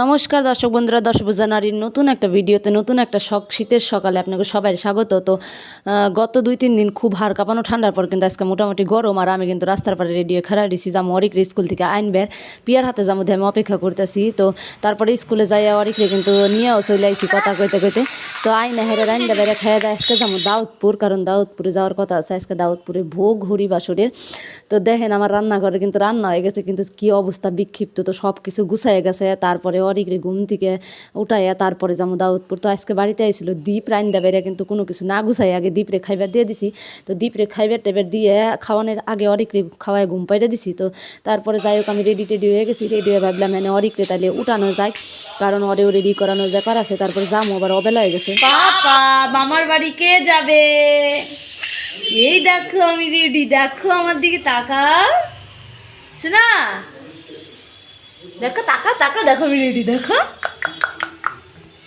নমস্কার দর্শক বন্ধুরা, দর্শক জানুয়ারির নতুন একটা ভিডিওতে, নতুন একটা শখ শীতের সকালে আপনাকে সবাই স্বাগত। তো গত দুই তিন দিন খুব হাড় কাঁপানো ঠান্ডার পর কিন্তু আজকে মোটামুটি গরম আর আমি কিন্তু রাস্তার পাড়ে রেডিও খারা দিছি যাব অরিকরে স্কুল থেকে আইন বের পিয়ার হাতে যাব আমি অপেক্ষা করতেছি। তো, তারপরে স্কুলে যাই অরিকরে কিন্তু নিয়েও চলে আইছি কথা কইতে কইতে। তো আইন হেরে রাইন দা বেড়ে খাইয়া দেয়। আজকে যাব দাউদপুর, কারণ দাউদপুরে যাওয়ার কথা আছে। আজকে দাউদপুরে ভোগ হরি বাসরের। তো দেখেন আমার রান্নাঘরে কিন্তু রান্না হয়ে গেছে, কিন্তু কি অবস্থা বিক্ষিপ্ত। তো সব কিছু গুছাই গেছে তারপরে অরিকরে ঘুম থেকে উঠাইয়া তারপরে যাব দাউদপুর। তো আজকে বাড়িতে আইছিল দ্বীপ রাইন দেবের কিন্তু কোনো কিছু না গুছাই আগে দ্বীপরে খাইবার দিয়ে দিছি। তো দ্বীপরে খাইবার টেবার দিয়ে খাওয়ানোর আগে অরিকরে খাওয়ায় ঘুম পাইতে দিছি। তো তারপরে যাই হোক আমি রেডি টেডি হয়ে গেছি। রেডি হয়ে ভাবলাম মানে অরিকরে তাহলে উঠানো যায় কারণ অরেও রেডি করানোর ব্যাপার আছে। তারপরে যাব আবার অবেলা হয়ে গেছে। পাপা, মামার বাড়ি কে যাবে? এই দেখো, আমি রেডি দেখো, আমার দিকে তাকা শোনা দেখো তাকা তাকা দেখো আমি রেডি দেখো।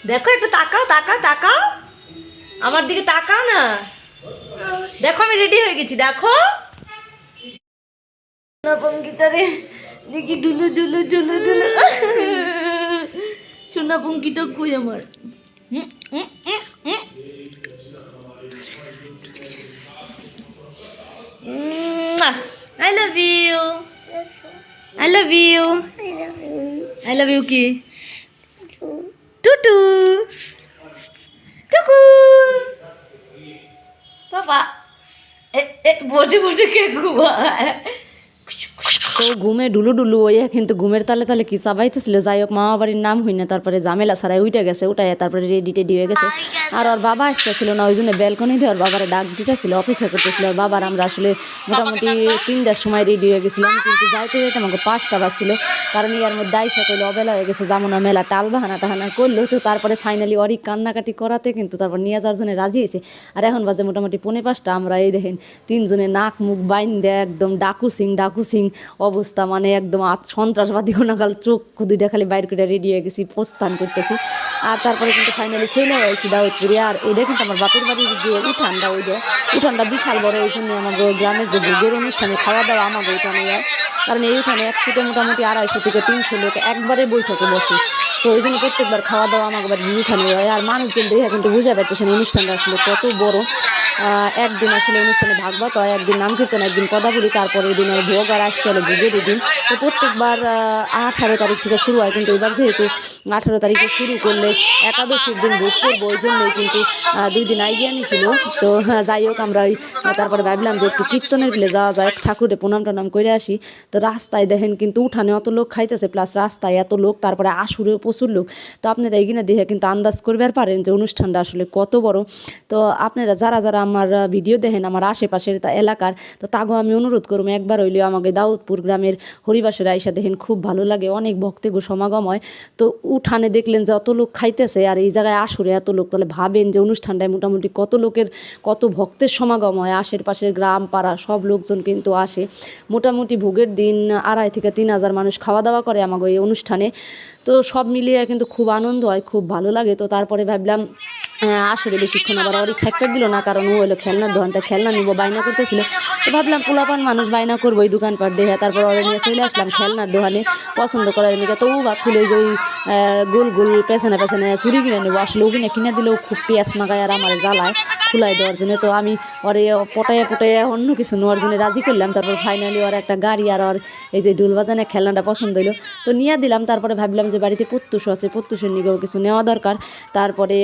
দেখো একটু তাকাও তাকাও তাকাও। আমার দিকে তাকাও না। দেখো আমি রেডি হয়ে গেছি দেখো। পঙ্কিতারে দেখি দুলু দুলু দুলু দুলু। সোনা পঙ্কিতা কই আমার? I love you. I love you. I love you কি টুটু টুকু এ বসে বসে কে ঘুমায় তো ঘুমে ডুলু ডুলু ওই কিন্তু ঘুমের তালে তালে কি চাবাইতেছিল? যাই হোক মামা বাড়ির নাম হই না তারপরে ঝামেলা ছাড়াই উঠে গেছে উঠাই তারপরে রেডি টেডি হয়ে গেছে। আর ওর বাবা আসতেছিল না ওই জন্য ব্যালকনি দিয়ে ওর বাবারে ডাক দিতেছিল, অপেক্ষা করতেছিল। ওর বাবার আমরা আসলে মোটামুটি তিনটার সময় রেডি হয়ে গেছিলাম, কিন্তু যাইতে যাইতে আমাকে পাঁচটা বাজছিল, কারণ ইয়ার মধ্যে আইসা করলে অবেলা হয়ে গেছে জামুনা মেলা টাল বাহানা টাহানা করল। তো তারপরে ফাইনালি অরিক কান্নাকাটি করাতে কিন্তু তারপর নিয়ে যাওয়ার জন্য রাজি হয়েছে। আর এখন বাজে মোটামুটি পৌনে পাঁচটা, আমরা এই দেখেন, তিনজনে নাক মুখ বাইন দেয় একদম ডাকু সিং ডাকু সিং অবস্থা মানে একদম সন্ত্রাসবাদী নাগাল চোখ দুইটা খালি বাইর করে রেডি হয়ে গেছি, প্রস্থান করতেছি। আর তারপরে কিন্তু ফাইনালি চলে গেছি দাউদপুরে। আর এটা কিন্তু আমার বাপের বাড়ির যে উঠানটা ওইটা উঠানটা বিশাল বড় ওই জন্য আমাদের গ্রামের যে ভোগের অনুষ্ঠানে খাওয়া দাওয়া আমাদের উঠানে হয়। কারণ এই উঠানে একশোটা মোটামুটি আড়াইশো থেকে তিনশো লোক একবারে বৈঠকে বসে। তো ওই জন্য প্রত্যেকবার খাওয়া দাওয়া আমাকে বাড়ির উঠানে হয়। আর মানুষজন দেখে কিন্তু বুঝে পারতেছেন অনুষ্ঠানটা আসলে কত বড়। একদিন আসলে অনুষ্ঠানে ভাগবত হয়, একদিন নাম কীর্তন একদিন পদাবলী তারপরের দিন ভোগ আর আজকে হলো ভোগের দিন তো প্রত্যেকবার আঠারো তারিখ থেকে শুরু হয় কিন্তু এবার যেহেতু আঠারো তারিখে শুরু করলে একাদশীর দিন ভোগ করব ওই জন্যই কিন্তু দুই দিন আইডিয়া নিয়েছিল তো হ্যাঁ, যাই হোক আমরা ওই তারপরে ভাবলাম যে একটু কীর্তনের বিলে যাওয়া যায় ঠাকুরে প্রণাম টনাম করে আসি। তো রাস্তায় দেখেন কিন্তু উঠানে অত লোক খাইতেছে প্লাস রাস্তায় এত লোক তারপরে আসুরেও প্রচুর লোক। তো আপনারা এগিয়ে দেখে কিন্তু আন্দাজ করবে আর পারেন যে অনুষ্ঠানটা আসলে কত বড়। তো আপনারা যারা যারা আমার ভিডিও দেখেন আমার আশেপাশের এলাকার তো তাগো আমি অনুরোধ করব একবার হইলেও আমাকে দাউদপুর গ্রামের হরিবাসের আইসা দেখেন খুব ভালো লাগে, অনেক ভক্তেগো সমাগম হয়। তো উঠানে দেখলেন যে অত লোক খাইতেছে আর এই জায়গায় আসরে এত লোক, তাহলে ভাবেন যে অনুষ্ঠানটায় মোটামুটি কত লোকের, কত ভক্তের সমাগম হয় আশের পাশের গ্রাম, পাড়া সব লোকজন কিন্তু আসে। মোটামুটি ভোগের দিন আড়াই থেকে তিন হাজার মানুষ খাওয়া দাওয়া করে আমাকে এই অনুষ্ঠানে। তো সব মিলিয়ে কিন্তু খুব আনন্দ হয়, খুব ভালো লাগে। তো তারপরে ভাবলাম আসলে বেশিক্ষণ আবার অনেক থাকতে দিল না, কারণ ও হলো খেলনার দোকান তা খেলনা নিবো, বায়না করতেছিল। তো ভাবলাম পোলাপান মানুষ বায়না করব ওই দোকানপাট দেখে তারপর ওরা নিয়ে চলে আসলাম খেলনার দোকানে, পছন্দ করার নিকে। তো ও ভাবছিল ওই যে ওই গোল গোল পেছনে পেছনে চুরি কিনে নেব। আসলে ও কিনে কিনে দিলেও খুব পেঁয়াজ মাগায় আর আমার জ্বালায় খুলাই দেওয়ার জন্য। তো আমি ওরে পটাইয়া পটাইয়া অন্য কিছু নেওয়ার জন্য রাজি করলাম। তারপর ফাইনালি ওর একটা গাড়ি আর ওর এই যে ডুল বাজানে খেলনাটা পছন্দ হইল। তো নিয়ে দিলাম, তারপরে ভাবলাম যে বাড়িতে প্রত্যুষ আছে, প্রত্যুষের নিকেও কিছু নেওয়া দরকার। তারপরে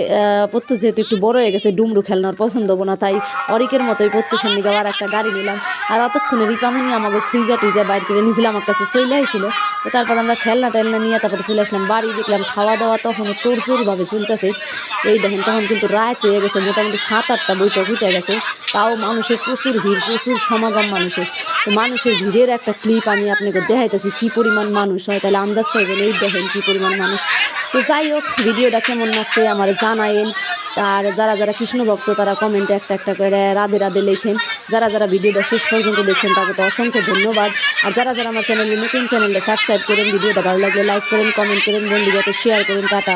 প্রত্যুষ যেহেতু একটু বড় হয়ে গেছে, ডুমরু খেলনার পছন্দ হব না, তাই অরিকের মতোই প্রত্যুষের নিকে আবার একটা গাড়ি নিলাম। আর অতক্ষণে রিপামনি আমাকে ফ্রিজা টুইজা বাইর করে নিয়েছিল, আমার কাছে চলে আসছিল তো তারপর আমরা খেলনা টেলনা নিয়ে তারপরে চলে আসলাম, বাড়ি দেখলাম খাওয়া দাওয়া তখন তোরজোরভাবে চলতেছে। এই দেখেন তখন কিন্তু রায় হয়ে গেছে, মোটামুটি সাত আটটা বৈঠক উঠে গেছে। তাও মানুষের প্রচুর ভিড়, প্রচুর সমাগম মানুষের। তো মানুষের ভিড়ের একটা ক্লিপ আমি আপনাকে দেখাইতেছি, কী পরিমাণ মানুষ হয়, তাহলে আন্দাজ পাইবেন, এই দেখেন কী পরিমাণ মানুষ। তো যাই হোক, ভিডিওটা কেমন লাগছে আমার জানায়েন। আর যারা যারা কৃষ্ণ ভক্ত, তারা কমেন্টে একটা একটা করে রাধে রাধে লেখেন। যারা যারা ভিডিওটা শেষ পর্যন্ত দেখছেন তাকে তো অসংখ্য ধন্যবাদ। আর যারা যারা আমার চ্যানেলে নতুন চ্যানেলটা সাবস্ক্রাইব করেন, ভিডিওটা ভালো লাগলে লাইক করেন কমেন্ট করেন বন্ধুগত শেয়ার করেন, টাটা।